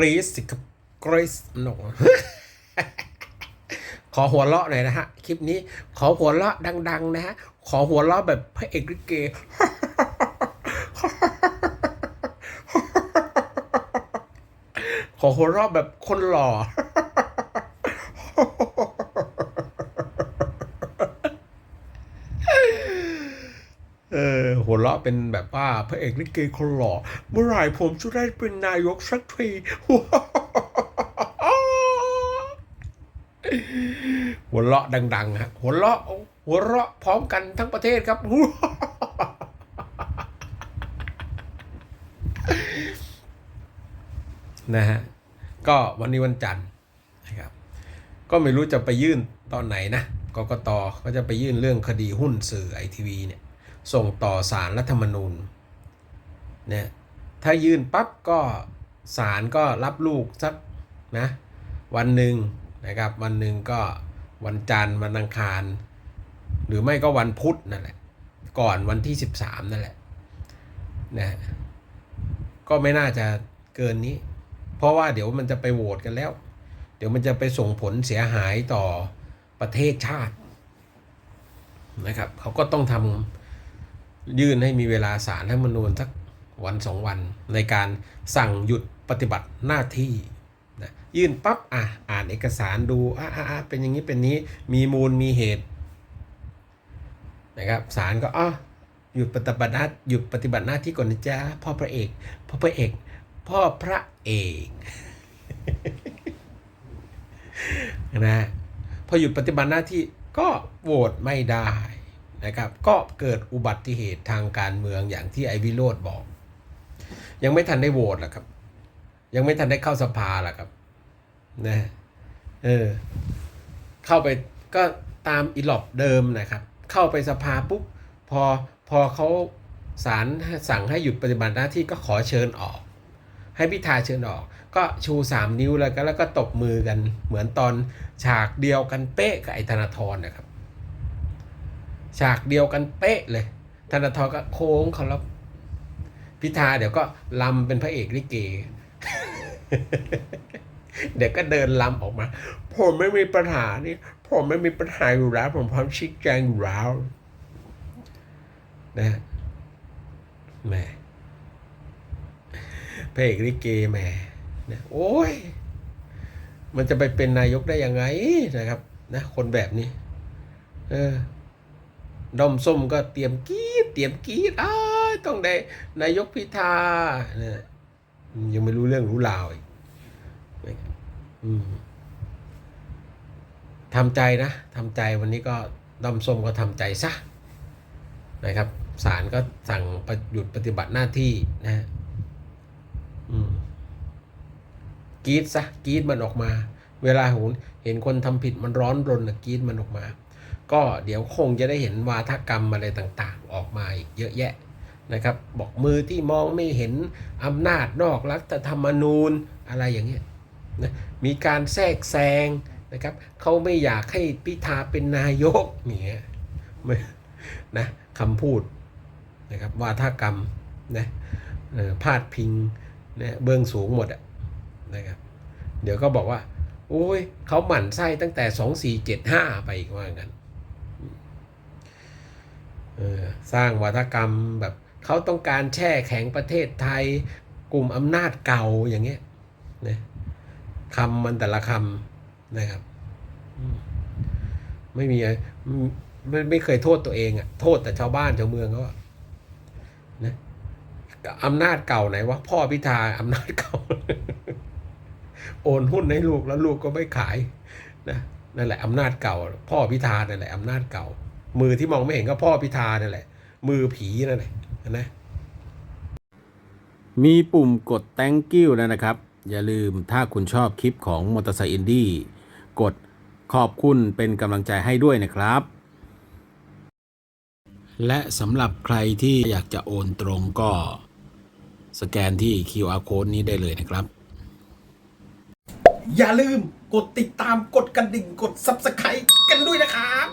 รีซสิครับกรีซโนขอหัวเราะหน่อยนะฮะ คลิปนี้ขอหัวเราะดัง ๆ นะฮะ ขอหัวเราะแบบพระเอกลิเกขอหัวเราะแบบคนหล่อ เออ หัวเราะเป็นแบบว่าพระเอกลิเกคนหล่อเมื่อไหร่ผมจะได้เป็นนายกสักทีหัวเราะดังๆฮะหัวเราะหัวเราะพร้อมกันทั้งประเทศครับนะฮะก็วันนี้วันจันทร์นะครับ ก็ไม่รู้จะไปยื่นตอนไหนนะกกตก็จะไปยื่นเรื่องคดีหุ้นสื่อไอทีวีเนี่ย ส่งต่อสารรัฐธรรมนูญเนี่ยถ้ายื่นปั๊บก็ศาลก็รับลูกสักนะวันหนึ่งนะครับวันหนึ่งก็วันจันทร์วันอังคาร หรือไม่ก็วันพุธนั่นแหละก่อนวันที่ 13 นั่นแหละนะก็ไม่น่าจะเกินนี้ เพราะว่าเดี๋ยวมันจะไปโหวตกันแล้ว เดี๋ยวมันจะไปส่งผลเสียหายต่อประเทศชาตินะครับเขาก็ต้องทำ ยื่นให้มีเวลาสารรัฐมนูญสักวันสองวัน ในการสั่งหยุดปฏิบัติหน้าที่นะยื่นปั๊บอะอ่านเอกสารดูอะอะอะเป็นอย่างนี้เป็นนี้มีมูลมีเหตุนะครับศาลก็อะหยุดปฏิบัติหน้าหยุดปฏิบัติหน้าที่ก่อนนะจ๊ะพ่อพระเอกพ่อพระเอกพ่อพระเอกนะพอหยุดปฏิบัติหน้าที่ก็โหวตไม่ได้ นะครับก็เกิดอุบัติเหตุทางการเมืองอย่างที่ไอวิโรธบอก ยังไม่ทันได้โหวตหรอกครับ ยังไม่ทันได้เข้าสภาหรอกครับนะเออเข้าไปก็ตามอีหลอบเดิมนะครับ เข้าไปสภาปุ๊บพอพอเขาศาลสั่งให้หยุดปฏิบัติหน้าที่ก็ขอเชิญออก ให้พิธาเชิญออก ก็ชูสามนิ้วแล้วก็แล้วก็ตบมือกันเหมือนตอนฉากเดียวกันเป๊ะกับไอ้ธนาธรนะครับ ฉากเดียวกันเป๊ะเลย ธนาธรก็โค้งเขาแล้วพิธาเดี๋ยวก็ลำเป็นพระเอกลิเก เดี๋ยวก็เดินลำออกมา ผมไม่มีปัญหานี่ผมไม่มีปัญหาอยู่แล้ว ผมพร้อมชี้แจงอยู่แล้วนะแหม่พระเอกลิเกแหม่นะโอ้ย มันจะไปเป็นนายกได้ยังไงนะครับ นะ คนแบบนี้ เออ ดอมส้มก็เตรียมกีดเตรียมกีดอ้ายต้องได้นายกพิธาเนี่ยยังไม่รู้เรื่องรู้ราวอีกอทำใจนะทำใจวันนี้ก็ดอมส้มก็ทำใจซะนะครับศาลก็สั่งหยุดปฏิบัติหน้าที่นะฮะกีดซะกีดมันออกมา เวลาหุนเห็นคนทำผิดมันร้อนรนนะกีดมันออกมา ก็เดี๋ยวคงจะได้เห็นวาทกรรมอะไรต่างๆ ออกมาอีกเยอะแยะนะครับ บอกมือที่มองไม่เห็นอำนาจนอกรัฐธรรมนูญอะไรอย่างเงี้ยนะมีการแทรกแซงนะครับเขาไม่อยากให้พิธาเป็นนายกเนี่ยนะคำพูดนะครับวาทกรรมนะพาดพิงนะเบื้องสูงหมดอะนะครับเดี๋ยวก็บอกว่า โอ้ยเขาหมั่นไส้ตั้งแต่สองสี่เจ็ดห้าไปอีกว่างั้นสร้างวัฒกรรมแบบเขาต้องการแช่แข็งประเทศไทย กลุ่มอำนาจเก่าอย่างเงี้ยนะคำมันแต่ละคำนะครับ ไม่มีไรไม่ไม่เคยโทษตัวเองอะโทษแต่ชาวบ้านชาวเมืองเขาอะนะอำนาจเก่าไหนวะพ่อพิธาอำนาจเก่า โอนหุ้นให้ลูกแล้วลูกก็ไม่ขายนะนั่นแหละอำนาจเก่า พ่อพิธานั่นแหละอำนาจเก่า มือที่มองไม่เห็นก็พ่อพิธานั่นแหละ มือผีนั่นแหละนะมีปุ่มกด thank you แล้วนะครับ อย่าลืมถ้าคุณชอบคลิปของมอเตอร์ไซค์อินดี้กดขอบคุณเป็นกำลังใจให้ด้วยนะครับ และสำหรับใครที่อยากจะโอนตรงก็สแกนที่ QR code นี้ได้เลยนะครับ อย่าลืมกดติดตามกดกระดิ่งกด subscribe กันด้วยนะครับ